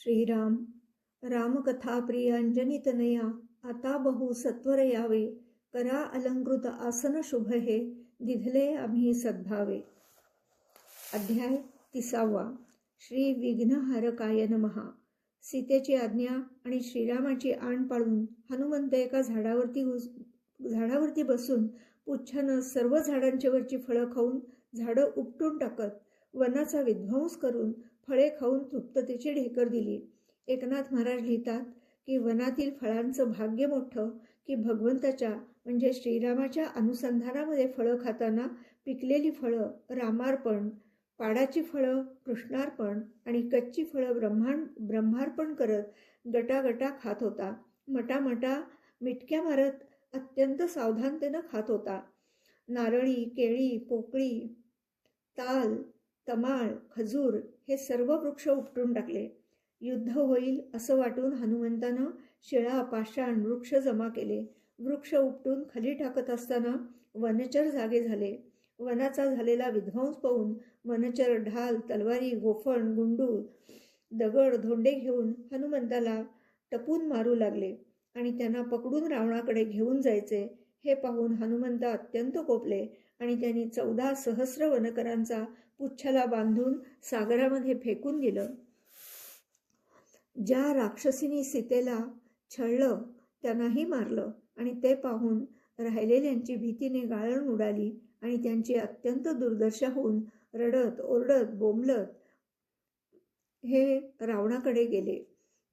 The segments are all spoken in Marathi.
श्रीराम रामकथा प्रिय अंजनीतनया आता बहु सत्वर यावे करा अलंकृत आसन शुभ हे दिधले आम्ही सद्भावे. अध्याय तिसावा श्री विघ्नहारकाय नमहा सीतेची आज्ञा आणि श्रीरामाची आण पाळून हनुमंत एका झाडावरती झाडावरती बसून पुच्छानं सर्व झाडांच्या वरची फळं खाऊन झाडं उपटून टाकत वनाचा विध्वंस करून फळे खाऊन तृप्ततेची ढेकर दिली. एकनाथ महाराज लिहितात की वनातील फळांचं भाग्य मोठं की भगवंताच्या म्हणजे श्रीरामाच्या अनुसंधानामध्ये फळं खाताना पिकलेली फळं रामार्पण पाडाची फळं कृष्णार्पण आणि कच्ची फळं ब्रह्मांड ब्रह्मार्पण करत गटागटा खात होता. मटामटा मिटक्या मारत अत्यंत सावधानतेनं खात होता. नारळी केळी पोकळी ताल तमाळ खजूर हे सर्व वृक्ष उपटून टाकले. युद्ध होईल असं वाटून हनुमंतानं शिळा पाषाण वृक्ष जमा केले. वृक्ष उपटून खाली टाकत असताना वनचर जागे झाले. वनाचा झालेला विध्वंस पाहून वनचर ढाल तलवारी गोफण गुंडू दगड धोंडे घेऊन हनुमंताला टपून मारू लागले आणि त्यांना पकडून रावणाकडे घेऊन जायचे. हे पाहून हनुमंत अत्यंत कोपले आणि त्यांनी चौदा सहस्र वनकरांचा पुच्छाला बांधून सागरामध्ये फेकून दिलं. ज्या राक्षसीनी सीतेला छळलं त्यांनाही मारलं आणि ते पाहून राहिलेल्यांची भीतीने गाळण उडाली आणि त्यांची अत्यंत दुर्दशा होऊन रडत ओरडत बोंबलत हे रावणाकडे गेले.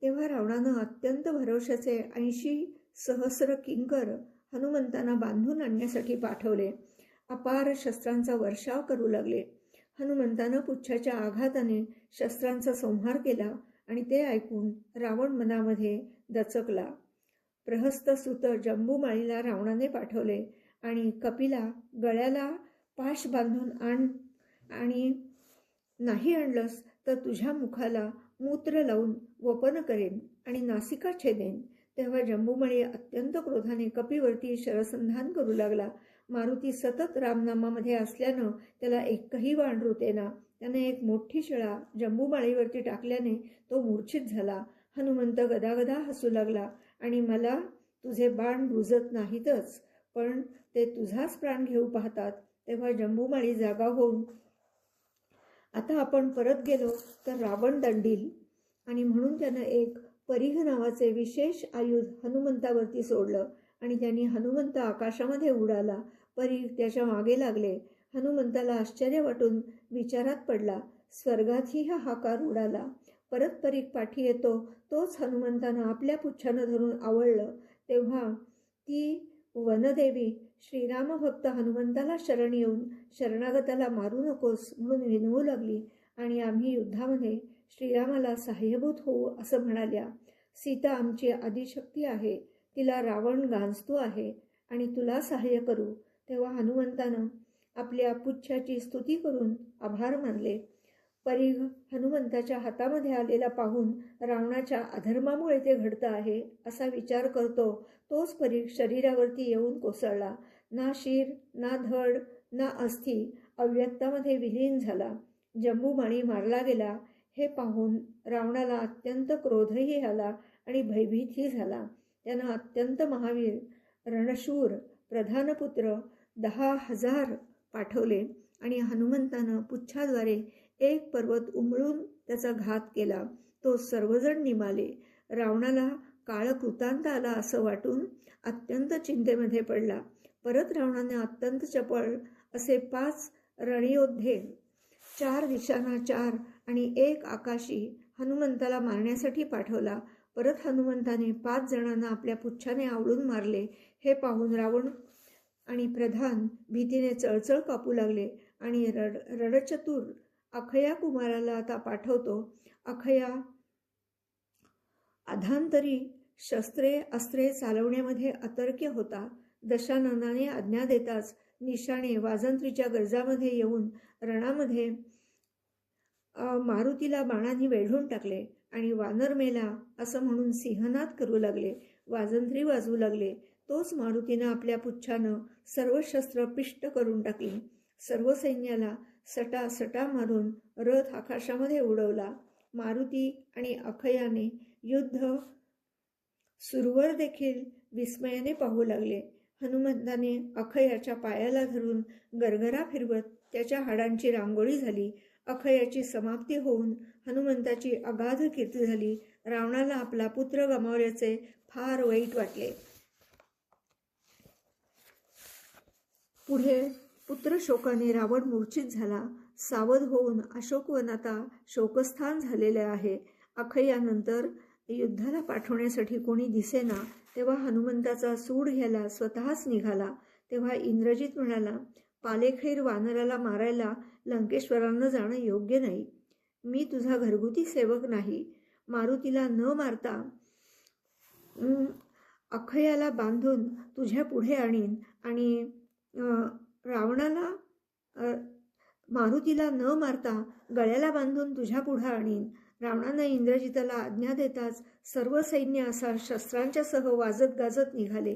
तेव्हा रावणानं अत्यंत भरवशाचे ऐंशी सहस्र किंकर हनुमंतांना बांधून आणण्यासाठी पाठवले. अपार शस्त्रांचा वर्षाव करू लागले. हनुमंतानं पुच्छाच्या आघाताने शस्त्रांचा संहार केला आणि ते ऐकून रावण मनामध्ये दचकला. प्रहस्त सुत जंबूमाळीला रावणाने पाठवले आणि कपिला गळ्याला पाश बांधून आण आणि नाही आणलंस तर तुझ्या मुखाला मूत्र लावून वपन करेन आणि नासिका छेदेन तेव्हा जंबूमळी अत्यंत क्रोधाने कपीवरती शरसंधान करू लागला. मारुती सतत रामनामामध्ये असल्यानं त्याला एकही वाण रुतेना त्याने एक मोठी शिळा जंबूमाळीवरती टाकल्याने तो मूर्छित झाला. हनुमंत गदागदा हसू लागला आणि मला तुझे बाण रुजत नाहीतच पण ते तुझाच प्राण घेऊ पाहतात. तेव्हा जंबूमाळी जागा होऊन आता आपण परत गेलो तर रावण दंडील. आणि म्हणून त्यानं एक परिघ नावाचे विशेष आयुध हनुमंतावरती सोडलं आणि त्यांनी हनुमंत आकाशामध्ये उडाला. परी त्याच्यामागे लागले. हनुमंताला आश्चर्य वाटून विचारात पडला. स्वर्गातही हा हाकार उडाला. परत परीक पाठी येतो. तोच हनुमंतानं आपल्या पुच्छानं धरून आवळलं. तेव्हा ती वनदेवी श्रीरामभक्त हनुमंताला शरण येऊन शरणागताला मारू नकोस म्हणून विनवू लागली आणि आम्ही युद्धामध्ये श्रीरामाला सहाय्यभूत होऊ असं म्हणाल्या. सीता आमची आदिशक्ती आहे. तिला रावण गांजतो आहे आणि तुला सहाय्य करू. तेव्हा हनुमंतानं आपल्या पुच्छाची स्तुती करून आभार मानले. परीघ हनुमंताच्या हातामध्ये आलेला पाहून रावणाच्या अधर्मामुळे ते घडतं आहे असा विचार करतो तोच परीघ शरीरावरती येऊन कोसळला. ना शिर ना धड ना अस्थि अव्यक्तामध्ये विलीन झाला. जंबूमाणी मारला गेला. हे पाहून रावणाला अत्यंत क्रोधही आला आणि भयभीतही झाला. त्यानं अत्यंत महावीर रणशूर प्रधानपुत्र दहा हजार पाठवले आणि हनुमंतानं पुच्छाद्वारे एक पर्वत उमळून त्याचा घात केला. तो सर्वजण निमाले. रावणाला काळ कृतांत आला असं वाटून अत्यंत चिंतेमध्ये पडला. परत रावणाने अत्यंत चपळ असे पाच रणयोद्धे चार दिशांना चार आणि एक आकाशी हनुमंताला मारण्यासाठी पाठवला. परत हनुमंताने पाच जणांना आपल्या पुच्छाने आवडून मारले. हे पाहून रावण आणि प्रधान भीतीने चळचळ कापू लागले आणि रड रडचतुर अखया कुमाराला आता पाठवतो. अखया अधांतरी शस्त्रे अस्त्रे चालवण्यामध्ये अतर्क्य होता. दशाननाने आज्ञा देताच निशाणे वाजंत्रीच्या गरजामध्ये येऊन रणामध्ये मारुतीला बाणांनी वेढून टाकले आणि वानर मेला असं म्हणून सिंहनाद करू लागले. वाजंत्री वाजवू लागले. तोच मारुतीनं आपल्या पुच्छानं सर्व शस्त्र पिष्ट करून टाकली. सर्व सैन्याला सटा सटा मारून रथ आकाशामध्ये उडवला. मारुती आणि अखयाने युद्ध सुरवर देखील विस्मयाने पाहू लागले. हनुमंताने अखयाच्या पायाला धरून गरगरा फिरवत त्याच्या हाडांची रांगोळी झाली. अखयाची समाप्ती होऊन हनुमंताची अगाध कीर्ती झाली. रावणाला आपला पुत्र गमावल्याचे फार वाईट वाटले. पुढे पुत्र शोकाने रावण मूर्छित झाला. सावध होऊन अशोकवन आता शोकस्थान झालेले आहे. अखयानंतर युद्धाला पाठवण्यासाठी कोणी दिसेना तेव्हा हनुमंताचा सूड घ्यायला स्वतःच निघाला. तेव्हा इंद्रजित म्हणाला पालेखैर वानराला मारायला लंकेश्वरांना जाणं योग्य नाही. मी तुझा घरगुती सेवक नाही. मारुतीला न मारता अखयाला बांधून तुझ्या पुढे आणीन आणि रावणाला मारुतीला न मारता गळ्याला बांधून तुझ्या पुढे आणीन. रावणानं इंद्रजिताला आज्ञा देताच सर्व सैन्य असा शस्त्रांच्या सह वाजत गाजत निघाले.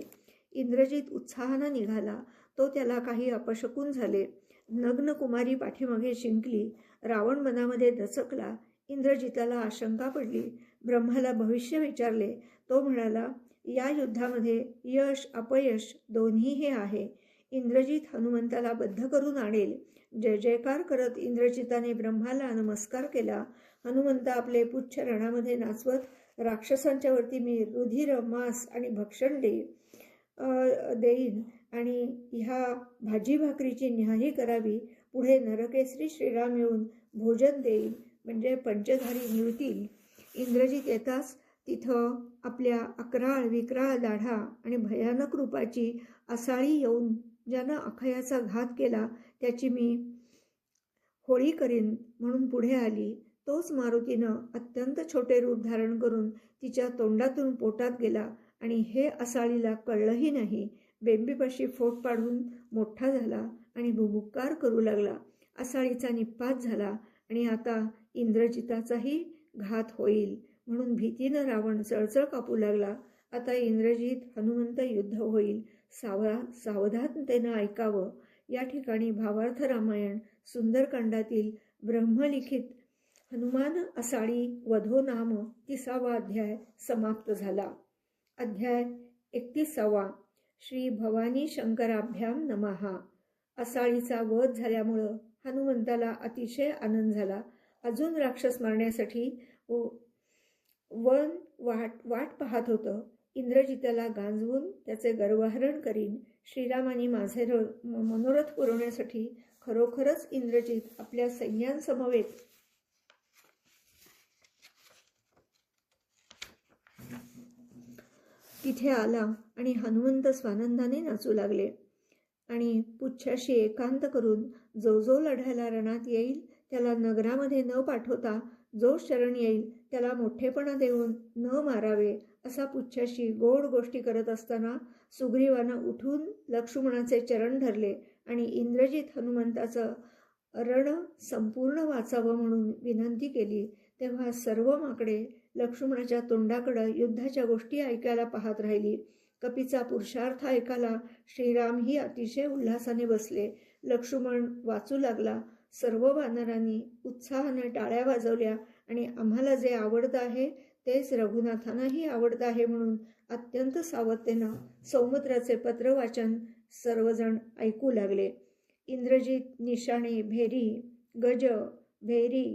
इंद्रजित उत्साहानं निघाला. तो त्याला काही अपशकून झाले. नग्न कुमारी पाठीमागे शिंकली. रावण मनामध्ये दचकला. इंद्रजिताला आशंका पडली. ब्रह्माला भविष्य विचारले. तो म्हणाला या युद्धामध्ये यश अपयश दोन्ही हे आहे. इंद्रजित हनुमंताला बद्ध करून आणेल. जय जयकार करत इंद्रजिताने ब्रह्माला नमस्कार केला. हनुमंत आपले पुच्छ रणामध्ये नाचवत राक्षसांच्या वरती मी रुधिर मांस आणि भक्षण देईन देईन आणि ह्या भाजी भाकरीची न्याही करावी. पुढे नरकेसरी श्रीराम येऊन भोजन देईल. म्हणजे पंचधारी निवतील इंद्रजित येताच तिथं आपल्या अकराळ विक्राळ दाढा आणि भयानक रूपाची असाळी येऊन ज्यानं अखयाचा घात केला त्याची मी होळी करीन म्हणून पुढे आली. तोच मारुतीनं अत्यंत छोटे रूप धारण करून तिच्या तोंडातून पोटात गेला आणि हे असाळीला कळलंही नाही. बेंबीपाशी फोट पाडून मोठा झाला आणि बुबुक्कार करू लागला. असाळीचा निपात झाला आणि आता इंद्रजिताचाही घात होईल म्हणून भीतीनं रावण चळचळ कापू लागला. आता इंद्रजित हनुमंत युद्ध होईल. सावा सावधानतेनं ऐकावं. या ठिकाणी भावार्थ रामायण सुंदरकांडातील ब्रह्मलिखित हनुमान असाळी वधो नाम तिसावा अध्याय समाप्त झाला. अध्याय एकतीसावा. श्री भवानी शंकराभ्याम नमहा असाळीचा वध झाल्यामुळं हनुमंताला अतिशय आनंद झाला. अजून राक्षस मारण्यासाठी व- वन वाट वाट पाहत होतं. इंद्रजिताला गांजवून त्याचे गर्वहरण करीन. श्रीरामाने माझे र म- मनोरथ पुरवण्यासाठी खरोखरच इंद्रजित आपल्या सैन्यांसमवेत. तिथे आला आणि हनुमंत स्वानंदाने नाचू लागले. आणि पुच्छाशी एकांत करून जो जो लढायला रणात येईल त्याला नगरामध्ये न पाठवता जो शरण येईल त्याला मोठेपणा देऊन न मारावे असा पुच्छाशी गोड गोष्टी करत असताना सुग्रीवानं उठून लक्ष्मणाचे चरण धरले आणि इंद्रजित हनुमंताचं रण संपूर्ण वाचावं म्हणून विनंती केली. तेव्हा सर्व माकडे लक्ष्मणाच्या तोंडाकडं युद्धाच्या गोष्टी ऐकायला पाहत राहिली. कपीचा पुरुषार्थ ऐकायला श्रीरामही अतिशय उल्हासाने बसले. लक्ष्मण वाचू लागला. सर्व वानरांनी उत्साहाने टाळ्या वाजवल्या आणि आम्हाला जे आवडतं आहे तेच रघुनाथांनाही आवडतं आहे म्हणून अत्यंत सावधतेनं सौमित्राचे पत्र वाचन सर्वजण ऐकू लागले. इंद्रजित निशाणे भेरी गज भेरी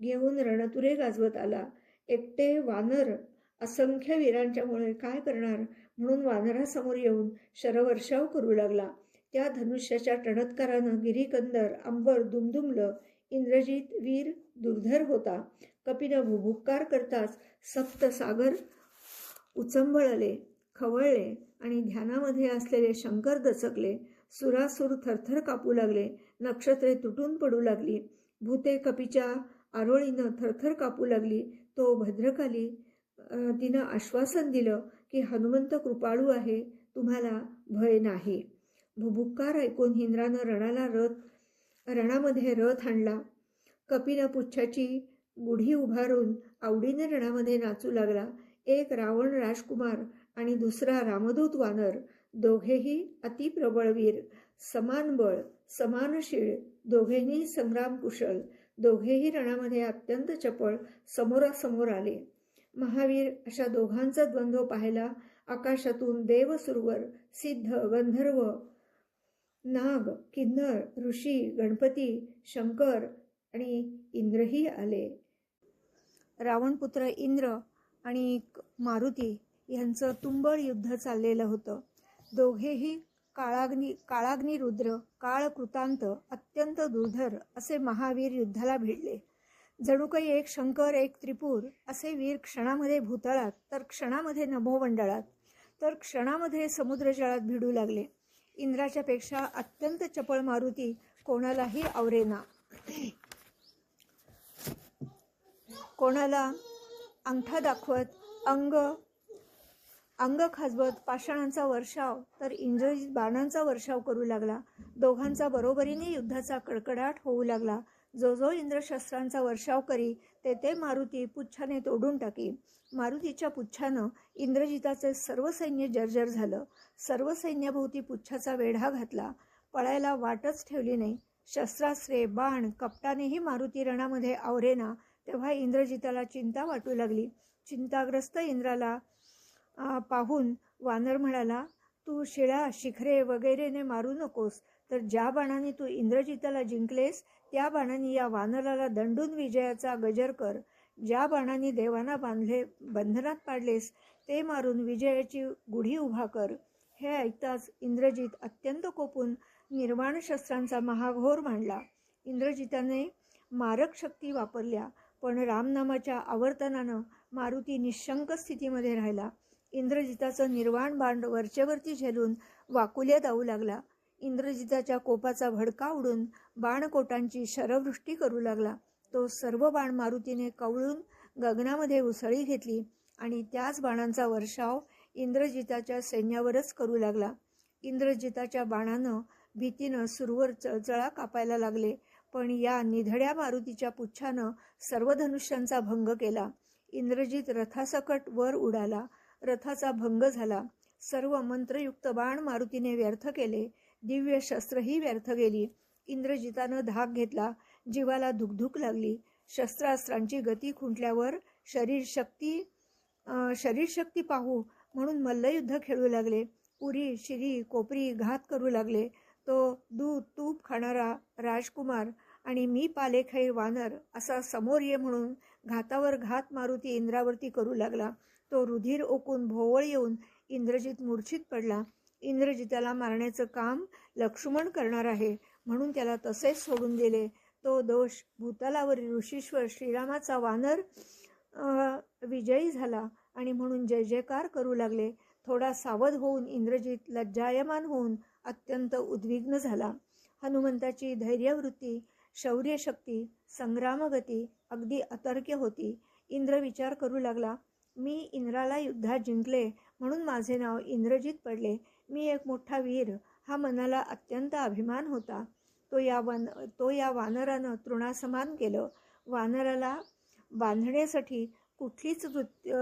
घेऊन रणतुरे गाजवत आला. एकटे वानर असंख्य वीरांच्यामुळे काय करणार? म्हणून वानरासमोर येऊन शरवर्षाव करू लागला. त्या धनुष्याच्या टणत्कारानं गिरीकंदर अंबर दुमदुमलं इंद्रजित वीर दुर्धर होता. कपीनं भुभुक्कार करताच सप्त सागर उचंबळले खवळले आणि ध्यानामध्ये असलेले शंकर दचकले. सुरासूर थरथर कापू लागले नक्षत्रे तुटून पडू लागली. भूते कपीच्या आरोळीनं थरथर कापू लागली. तो भद्रकाली तिनं आश्वासन दिलं की हनुमंत कृपाळू आहे तुम्हाला भय नाही. भुभुक्कार ऐकून हिंद्रानं रणाला रथ रणामध्ये रथ आणला. कपिनं पुच्छाची गुढी उभारून आवडीने रणामध्ये नाचू लागला. एक रावण राजकुमार आणि दुसरा रामदूत वानर दोघेही अतिप्रबळवीर समान बळ समान शीळ दोघेही संग्राम कुशल दोघेही रणामध्ये अत्यंत चपळ समोरासमोर आले. महावीर अशा दोघांचा द्वंद्व पाहायला आकाशातून देवसुरवर सिद्ध गंधर्व नाग किन्नर ऋषी गणपती शंकर आणि इंद्रही आले. रावणपुत्र इंद्र आणि मारुती यांचं तुंबळ युद्ध चाललेलं होतं. दोघेही काळाग्नी काळाग्नी रुद्र काळकृतांत अत्यंत दुर्धर असे महावीर युद्धाला भिडले. जणू काही एक शंकर एक त्रिपूर असे वीर क्षणामध्ये भूतळात तर क्षणामध्ये नभोमंडळात तर क्षणामध्ये समुद्रजळात भिडू लागले. इंद्राच्या पेक्षा अत्यंत चपळ मारुती कोणालाही आवरेना. कोणाला अंगठा दाखवत अंग अंग खाजवत पाषाणांचा वर्षाव तर इंद्रजित बाणांचा वर्षाव करू लागला. दोघांचा बरोबरीने युद्धाचा कडकडाट होऊ लागला. जो जो इंद्रशस्त्रांचा वर्षाव करी ते ते मारुती पुच्छाने तोडून टाकी. मारुतीच्या पुच्छानं इंद्रजिताचे सर्व सैन्य जर्जर झालं. सर्व सैन्याभोवती पुच्छाचा वेढा घातला. पळायला वाटच ठेवली नाही. शस्त्रास्त्रे बाण कपटानेही मारुती रणामध्ये आवरेना तेव्हा इंद्रजिताला चिंता वाटू लागली. चिंताग्रस्त इंद्राला पाहून वानर म्हणाला तू शिळा शिखरे वगैरेने मारू नकोस. तर ज्या बाणाने तू इंद्रजिताला जिंकलेस त्या बाणांनी या वानराला दंडून विजयाचा गजर कर. ज्या बाणांनी देवांना बांधले बंधनात पाडलेस ते मारून विजयाची गुढी उभा कर. हे ऐकताच इंद्रजित अत्यंत कोपून निर्वाण शस्त्रांचा महाघोर मांडला. इंद्रजिताने मारक शक्ती वापरल्या पण रामनामाच्या आवर्तनानं मारुती निशंक स्थितीमध्ये राहिला. इंद्रजिताचं निर्वाण बांड वरचेवरती झेलून वाकुल्या जाऊ लागला. इंद्रजिताच्या कोपाचा भडका उडून बाणकोटांची शरवृष्टी करू लागला. तो सर्व बाण मारुतीने कवळून गगनामध्ये उसळी घेतली आणि त्याच बाणांचा वर्षाव इंद्रजिताच्या सैन्यावरच करू लागला. इंद्रजिताच्या बाणानं भीतीनं सुरवर चळचळा कापायला लागले पण या निधड्या मारुतीच्या पुच्छानं सर्व धनुष्यांचा भंग केला. इंद्रजित रथासकट वर उडाला. रथाचा भंग झाला. सर्व मंत्रयुक्त बाण मारुतीने व्यर्थ केले. दिव्य शस्त्रही व्यर्थ गेली. इंद्रजितानं धाक घेतला. जीवाला धुकधुक लागली. शस्त्रास्त्रांची गती खुंटल्यावर शरीर शक्ती शरीर शक्ती पाहू म्हणून मल्लयुद्ध खेळू लागले. उरी शिरी कोपरी घात करू लागले. तो दूध तूप खाणारा राजकुमार आणि मी पालेखैर वानर असा समोर ये म्हणून घातावर घात मारुती इंद्रावरती करू लागला. तो रुधिर ओकून भोवळ येऊन इंद्रजित मूर्छित पडला. इंद्रजिताला मारण्याचं काम लक्ष्मण करणार आहे. म्हणून त्याला तसेच सोडून दिले. तो दोष भूतलावरील ऋषीश्वर श्रीरामाचा वानर विजयी झाला आणि म्हणून जय जयकार करू लागले. थोडा सावध होऊन इंद्रजित लज्जायमान होऊन अत्यंत उद्विग्न झाला. हनुमंताची धैर्यवृत्ती शौर्यशक्ती संग्रामगती अगदी अतर्क्य होती. इंद्र विचार करू लागला मी इंद्राला युद्धात जिंकले म्हणून माझे नाव इंद्रजित पडले. मी एक मोठा वीर हा मनाला अत्यंत अभिमान होता. तो या वन तो या वानरानं तृणासमान केलं. वानराला बांधण्यासाठी कुठलीच वृत्ती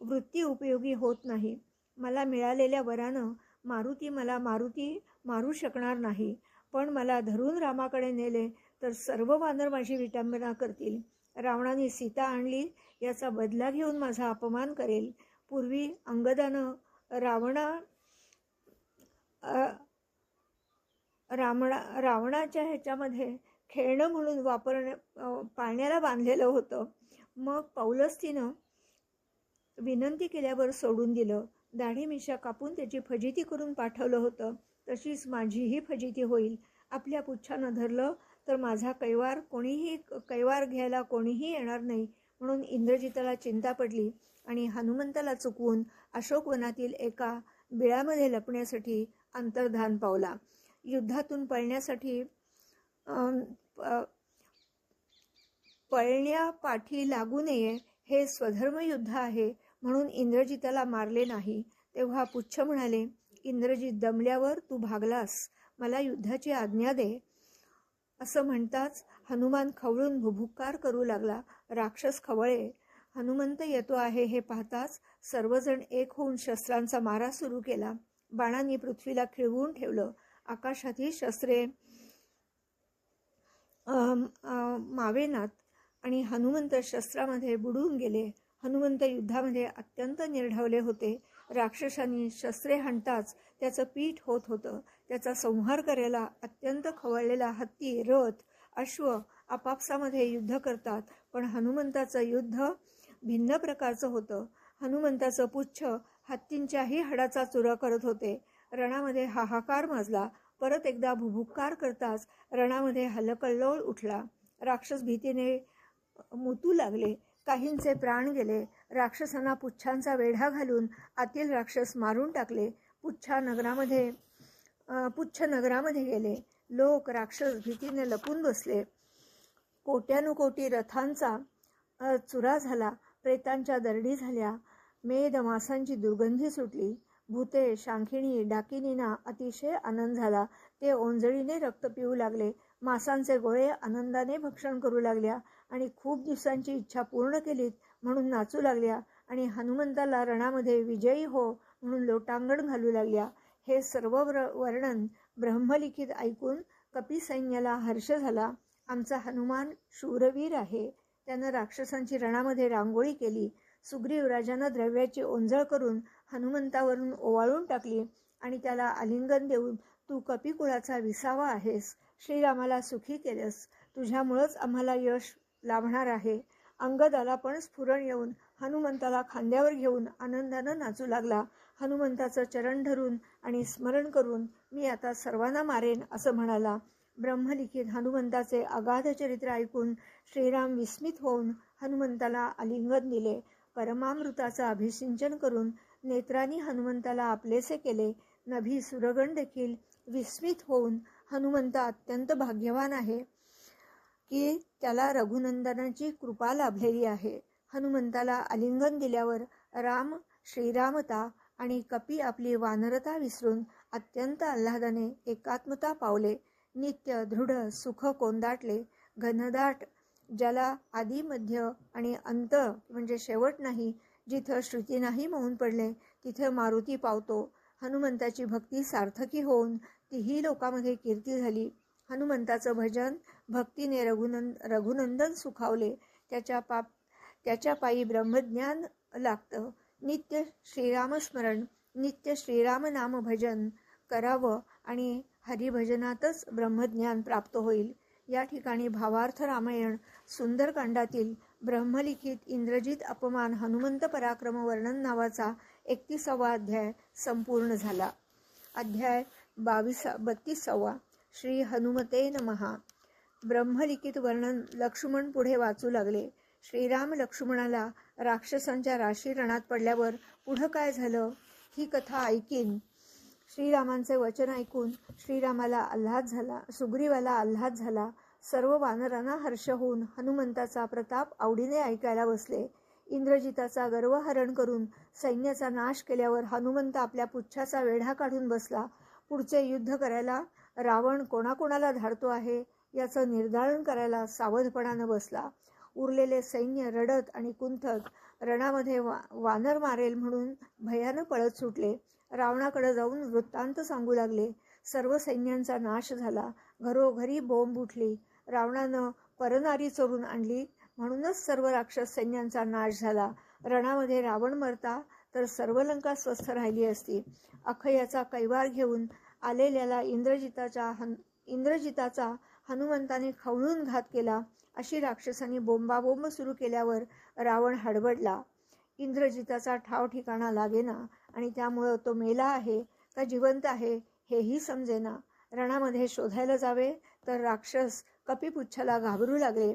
वृत्ती उपयोगी होत नाही. मला मिळालेल्या वरानं मारुती मला मारुती मारू शकणार नाही. पण मला धरून रामाकडे नेले तर सर्व वानर माझी विटंबना करतील. रावणाने सीता आणली याचा बदला घेऊन माझा अपमान करेल. पूर्वी अंगदानं रावणा रावणा रावणाच्या ह्याच्यामध्ये खेळणं म्हणून वापरण्या पाळण्याला बांधलेलं होतं. मग पौलस्तीनं विनंती केल्यावर सोडून दिलं. दाढी मिशा कापून त्याची फजिती करून पाठवलं होतं. तशीच माझीही फजिती होईल. आपल्या पुच्छानं धरलं तर माझा कैवार कोणीही कैवार घ्यायला कोणीही येणार नाही म्हणून इंद्रजिताला चिंता पडली आणि हनुमंताला चुकवून अशोकवनातील एका बिळामध्ये लपण्यासाठी अंतर्धान पावला. युद्धातून पळण्यासाठी प- पळण्यापाठी लागू नये हे स्वधर्म युद्ध आहे म्हणून इंद्रजिताला मारले नाही. तेव्हा पुच्छ म्हणाले इंद्रजित दमल्यावर तू भागलास. मला युद्धाची आज्ञा दे. असं म्हणताच हनुमान खवळून भुभुक्कार करू लागला. राक्षस खवळे हनुमंत येतो आहे हे पाहताच सर्वजण एक होऊन शस्त्रांचा मारा सुरू केला. बाणांनी पृथ्वीला खिळवून ठेवलं. आकाशातही शस्त्रे मावेनात आणि हनुमंत शस्त्रामध्ये बुडून गेले. हनुमंत युद्धामध्ये अत्यंत निर्ढवले होते. राक्षसांनी शस्त्रे हणताच त्याचं पीठ होत होतं. त्याचा संहार करायला अत्यंत खवळलेला हत्ती रथ अश्व आपापसामध्ये युद्ध करतात. पण हनुमंताचं युद्ध भिन्न प्रकारचं होतं. हनुमंताचं पुच्छ हत्तींच्याही हाडाचा चुरा करत होते. रणामध्ये हाहाकार माजला. परत एकदा भुभुक्कार करताच रणामध्ये हलकल्लोळ उठला. राक्षस भीतीने मुतू लागले. काहींचे प्राण गेले. राक्षसांना पुच्छांचा वेढा घालून आतील राक्षस मारून टाकले. पुच्छा नगरामध्ये पुच्छ नगरामध्ये गेले. लोक राक्षस भीतीने लपून बसले. कोट्यानुकोटी रथांचा चुरा झाला. प्रेतांच्या दरडी झाल्या. मेद मासांची दुर्गंधी सुटली. भूते शांखिणी डाकिनींना अतिशय आनंद झाला. ते ओंजळीने रक्त पिऊ लागले. मासांचे गोळे आनंदाने भक्षण करू लागल्या आणि खूप दिवसांची इच्छा पूर्ण केलीत म्हणून नाचू लागल्या आणि हनुमंताला रणामध्ये विजयी हो म्हणून लोटांगण घालू लागल्या. हे सर्व व्र- वर्णन ब्रह्मलिखित ऐकून कपिसैन्याला हर्ष झाला. आमचा हनुमान शूरवीर आहे. त्यानं राक्षसांची रणामध्ये रांगोळी केली. सुग्रीव राजानं द्रव्याची ओंजळ करून हनुमंतावरून ओवाळून टाकली आणि त्याला आलिंगन देऊन तू कपिकुळाचा विसावा आहेस. श्रीरामाला सुखी केलंस. तुझ्यामुळंच आम्हाला यश लाभणार आहे. अंगदाला पण स्फुरण येऊन हनुमंताला खांद्यावर घेऊन आनंदानं नाचू लागला. हनुमंताचं चरण धरून आणि स्मरण करून मी आता सर्वांना मारेन असं म्हणाला. ब्रह्मलिखित हनुमंताचे अगाध चरित्र ऐकून श्रीराम विस्मित होऊन हनुमंताला आलिंगन दिले. परमामृताचं अभिसिंचन करून नेत्रांनी हनुमंताला आपलेसे केले नभी सुरगण देखील विस्मित होऊन हनुमंत अत्यंत भाग्यवान आहे की त्याला रघुनंदनाची कृपा लाभलेली आहे. हनुमंताला आलिंगन दिल्यावर राम श्रीरामता आणि कपी आपली वानरता विसरून अत्यंत आल्हादाने एकात्मता पावले. नित्य दृढ सुख कोंदाटले घनदाट ज्याला आदी मध्य आणि अंत म्हणजे शेवट नाही जिथं श्रुती नाही म्हणून पडले तिथे मारुती पावतो. हनुमंताची भक्ती सार्थकी होऊन तीही लोकांमध्ये कीर्ती झाली. हनुमंताचं भजन भक्तीने रघुनंद रघुनंदन सुखावले. त्याच्या पाप त्याच्या पायी ब्रह्मज्ञान लागतं. नित्य श्रीरामस्मरण नित्य श्रीराम नाम भजन करावं आणि हरिभजनातच ब्रह्मज्ञान प्राप्त होईल. या ठिकाणी भावार्थ रामायण सुंदरकांडातील ब्रह्मलिखित इंद्रजित अपमान हनुमंत पराक्रम वर्णन नावाचा एकतीसावा अध्याय संपूर्ण झाला. अध्याय बावीसा बत्तीसावा श्री हनुमते नमहा. ब्रह्मलिखित वर्णन लक्ष्मण पुढे वाचू लागले. श्रीराम लक्ष्मणाला राक्षसांच्या राशी रणात पडल्यावर पुढं काय झालं? ही कथा ऐकीन. श्रीरामांचे वचन ऐकून श्रीरामाला आल्हाद झाला सुग्रीवाला आल्हाद झाला सर्व वानरांना हर्ष होऊन हनुमंताचा प्रताप आवडीने ऐकायला बसले. इंद्रजिताचा गर्वहरण करून सैन्याचा नाश केल्यावर हनुमंत आपल्या पुच्छाचा वेढा काढून बसला. पुढचे युद्ध करायला रावण कोणाकोणाला धाडतो आहे याचं निर्धारण करायला सावधपणानं बसला. उरलेले सैन्य रडत आणि कुंथत रणामध्ये वा वानर मारेल म्हणून भयानं पळत सुटले. रावणाकडे जाऊन वृत्तांत सांगू लागले. सर्व सैन्यांचा नाश झाला. घरोघरी बोंब उठली. रावणानं परनारी चोरून आणली. म्हणूनच सर्व राक्षस सैन्यांचा नाश झाला. रणामध्ये रावण मरता तर सर्व लंका स्वस्थ राहिली असती. अखयाचा कैवार घेऊन आलेल्याला इंद्रजिताच्या हन इंद्रजिताचा हनुमंताने खवळून घात केला. अशी राक्षसांनी बोंबाबोंब सुरू केल्यावर रावण हडबडला. इंद्रजिताचा ठाव ठिकाणा लागेना आणि त्यामुळं तो मेला आहे का जिवंत आहे हेही समजेना. रणामध्ये शोधायला जावे तर राक्षस कपिपुच्छाला घाबरू लागले.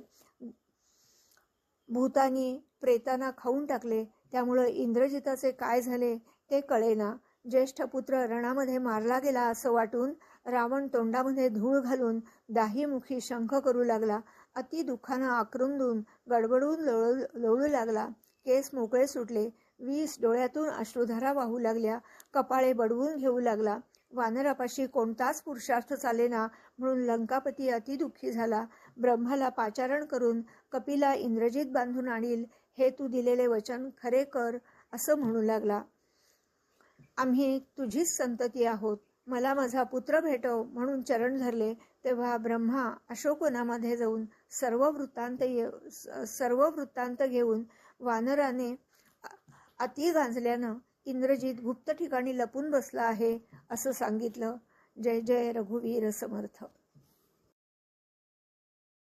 भूतानी प्रेतांना खाऊन टाकले. त्यामुळं इंद्रजिताचे काय झाले ते कळेना. ज्येष्ठ पुत्र रणामध्ये मारला गेला असं वाटून रावण तोंडामध्ये धूळ घालून दाहीमुखी शंख करू लागला. अति दुःखानं आकृंदून गडबडून लोळू लोळू लागला. केस मोकळे सुटले. वीस डोळ्यातून अश्रुधारा वाहू लागल्या. कपाळे बडवून घेऊ लागला. वानरापाशी कोणताच पुरुषार्थ चालेना म्हणून लंकापती अतिदुःखी झाला. ब्रह्माला पाचारण करून कपिला इंद्रजित बांधून आणील हे तू दिलेले वचन खरे कर असं म्हणू लागला. आम्ही तुझीच संतती आहोत. मला माझा पुत्र भेटव म्हणून चरण धरले. तेव्हा ब्रह्मा अशोकवनामध्ये जाऊन सर्व वृत्तांत ये सर्व वृत्तांत घेऊन वानराने अति गांजल्यानं इंद्रजित गुप्त ठिकाणी लपून बसला आहे असं सांगितलं. जय जय रघुवीर समर्थ.